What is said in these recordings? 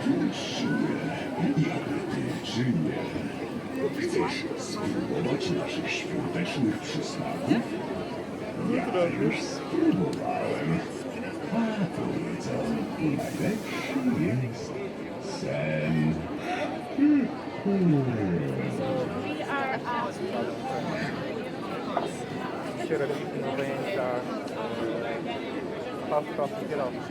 Pysznie i apetycznie. Chcesz spróbować naszych świątecznych przysmaków? Ja już spróbowałem. A powiedzą, najlepszy jest sen. Are at Kierownicy na zajęciach paska z kierowcy.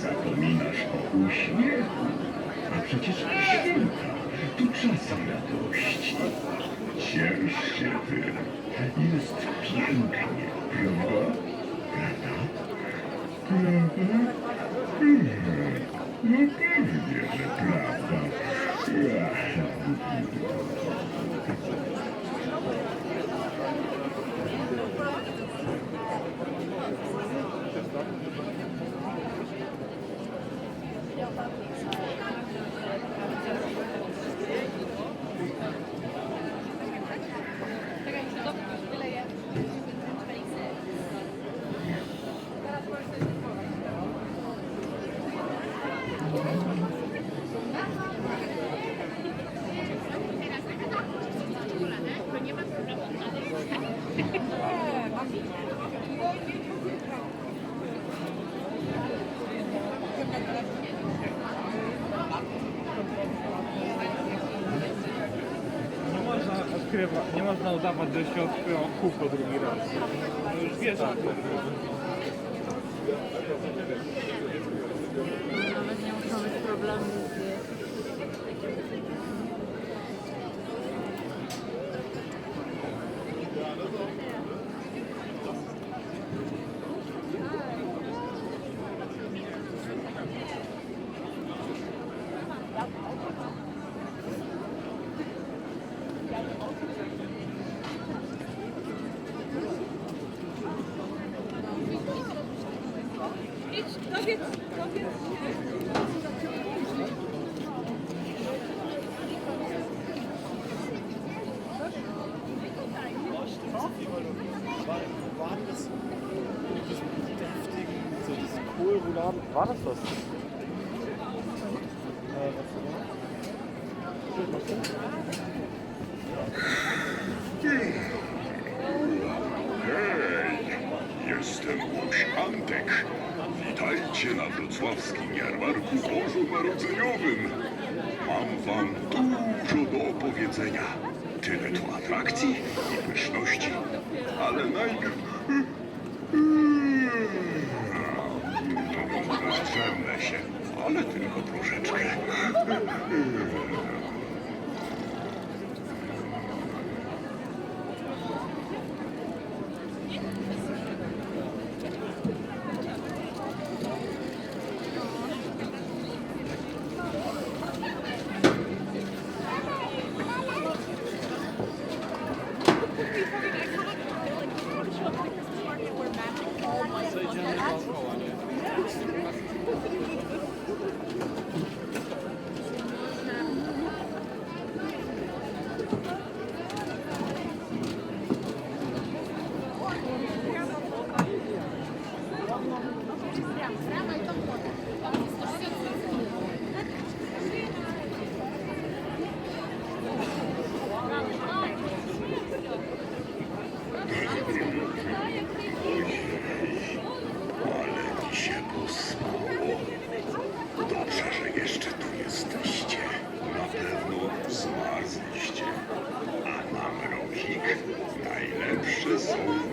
Zapominasz o uśmiechu. A przecież święta to czas radości. Ciesz się ty. Jest pięknie, prawda? Prawda? Prawda? Mhm. No pewnie. Nie odkrywać, nie można udawać, że się odkryło kółko drugi raz. No już wiesz, tym. Nawet nie muszą być problemy z Kohlrouladen? War das Hej, jestem Łoś Antek. Witajcie na wrocławskim jarmarku bożonarodzeniowym. Mam wam dużo do opowiedzenia. Tyle tu atrakcji i pyszności, ale najpierw... Zdrzemnę się, ale tylko troszeczkę.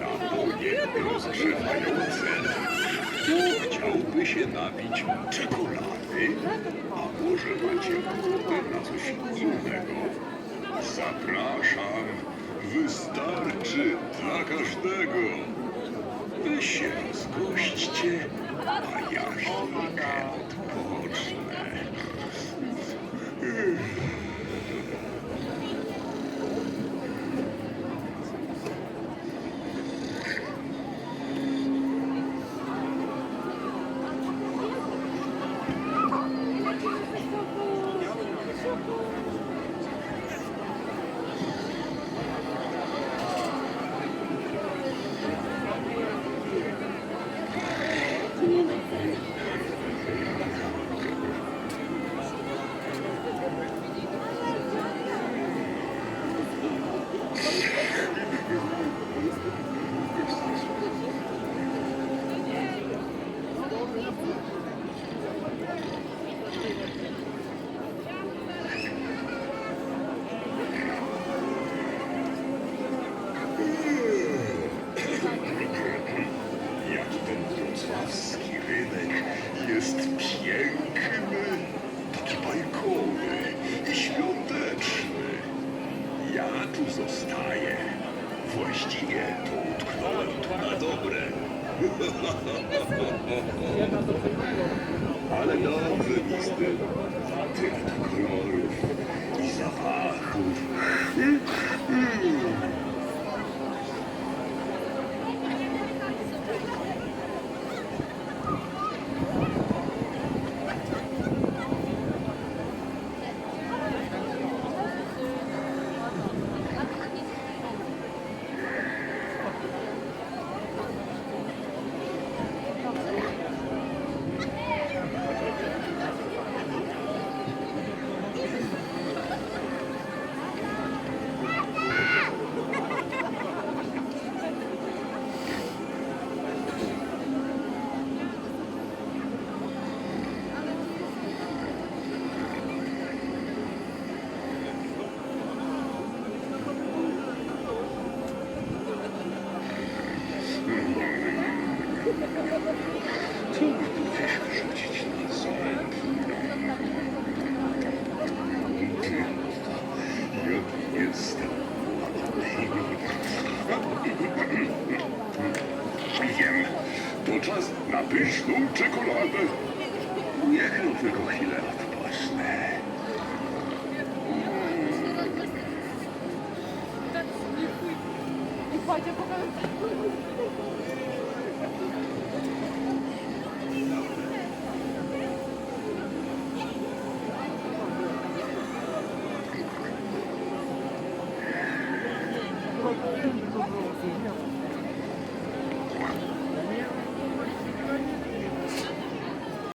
są napoje rozgrzewające. Kto chciałby się napić czekolady? A może może macie ochotę na coś innego? Zapraszam. Wystarczy dla każdego. Wy się rozgośćcie, a ja chwilkę odpocznę. Jest piękny, taki bajkowy i świąteczny. Ja tu zostaję. Właściwie to utknąłem tu na dobre. Ale dobrze mi z tym. Tu kolorów i zapachów. Na pyszną czekoladę. Niech no tylko chwilę odpocznę. I pojdzie pokazać.